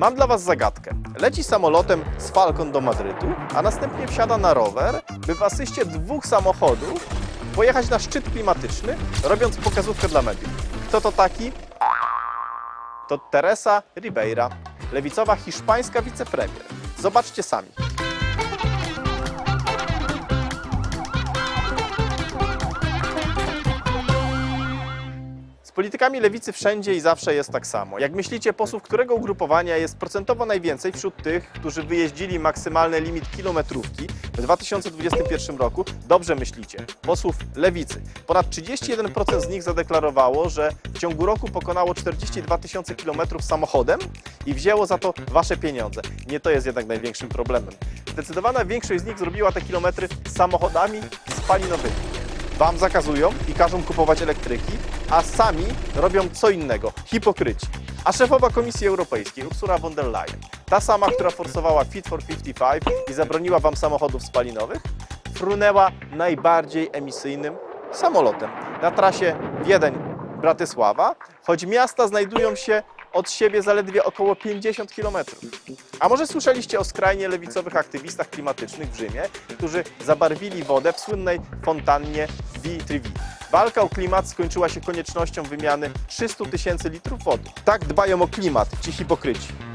Mam dla Was zagadkę. Leci samolotem z Falcon do Madrytu, a następnie wsiada na rower, by w asyście dwóch samochodów pojechać na szczyt klimatyczny, robiąc pokazówkę dla mediów. Kto to taki? To Teresa Ribeira, lewicowa hiszpańska wicepremier. Zobaczcie sami. Z politykami lewicy wszędzie i zawsze jest tak samo. Jak myślicie, posłów którego ugrupowania jest procentowo najwięcej wśród tych, którzy wyjeździli maksymalny limit kilometrówki w 2021 roku? Dobrze myślicie. Posłów lewicy. Ponad 31% z nich zadeklarowało, że w ciągu roku pokonało 42 tysiące kilometrów samochodem i wzięło za to wasze pieniądze. Nie to jest jednak największym problemem. Zdecydowana większość z nich zrobiła te kilometry samochodami spalinowymi. Wam zakazują i każą kupować elektryki, a sami robią co innego hipokryci. A szefowa Komisji Europejskiej, Ursula von der Leyen, ta sama, która forsowała Fit for 55 i zabroniła wam samochodów spalinowych, frunęła najbardziej emisyjnym samolotem na trasie Wiedeń-Bratysława, choć miasta znajdują się od siebie zaledwie około 50 km. A może słyszeliście o skrajnie lewicowych aktywistach klimatycznych w Rzymie, którzy zabarwili wodę w słynnej fontannie Vitri. Walka o klimat skończyła się koniecznością wymiany 300 tysięcy litrów wody. Tak dbają o klimat ci hipokryci.